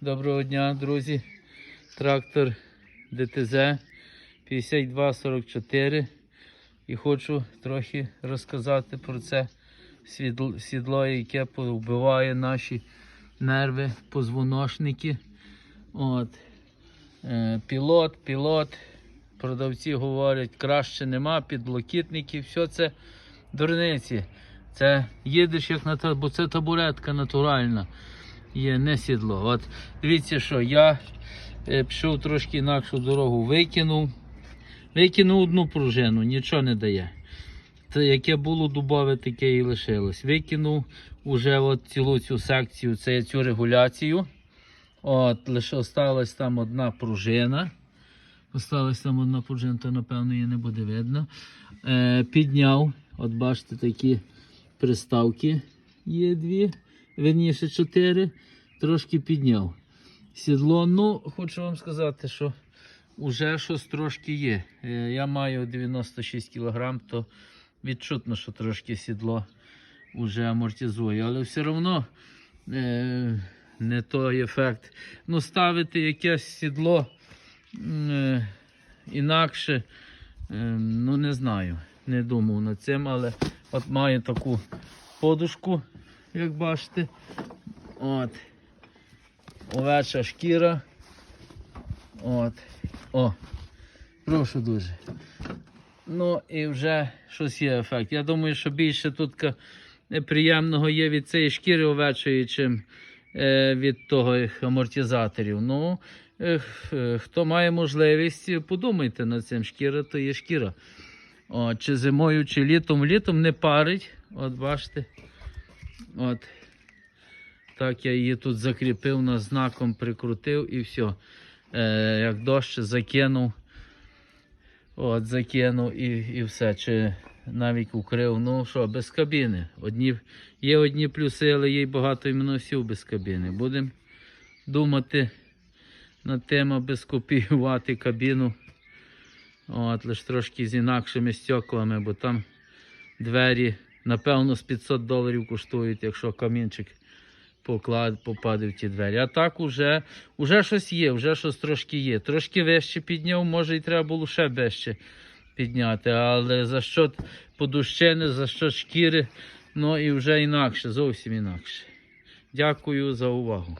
Доброго дня, друзі. Трактор ДТЗ 5244. І хочу трохи розказати про це сідло, яке вбиває наші нерви, позвоночники. От. Е, пілот, пілот. Продавці говорять, краще нема, підлокітники, все це дурниці. Це їдеш як на та, бо це табуретка натуральна є не сідло. От дивіться, що я е, пішов трошки інакшу дорогу, викинув. Викинув одну пружину, нічого не дає. Те, яке було дубове, таке і лишилось. Викинув уже от цілу цю секцію, це цю регуляцію. От, лише осталась там одна пружина. Осталась там одна пружина, то напевно її не буде видно. Е, підняв, от бачите, такі приставки є дві, верніше чотири, трошки підняв. Сідло, ну, хочу вам сказати, що вже щось трошки є. Е, Я маю 96 кг, то відчутно, що трошки сідло вже амортизує, але все одно е, не той ефект. Ну, ставити якесь сідло е, інакше, е, ну не знаю, не думав над цим, але от маю таку подушку, як бачите. От. Овеча шкіра. От. О. Прошу дуже. Ну і вже щось є ефект. Я думаю, що більше тут неприємного є від цієї шкіри овечої, чим е, від того амортизаторів. Ну, е, е, хто має можливість, подумайте над цим. Шкіра то є шкіра. О, чи зимою, чи літом. Літом не парить. От бачите. От. Так я її тут закріпив, на знаком прикрутив і все. Е, як дощ закинув. От, закинув і, і все. Чи навіть укрив. Ну що, без кабіни. Одні, є одні плюси, але є багато мінусів без кабіни. Будемо думати над тим, аби скопіювати кабіну. От, лише трошки з інакшими стеклами, бо там двері, напевно, з 500 доларів коштують, якщо камінчик поклад, попаде в ті двері. А так уже, уже щось є, вже щось трошки є. Трошки вище підняв, може і треба було ще вище підняти, але за що подущини, за що шкіри, ну і вже інакше, зовсім інакше. Дякую за увагу.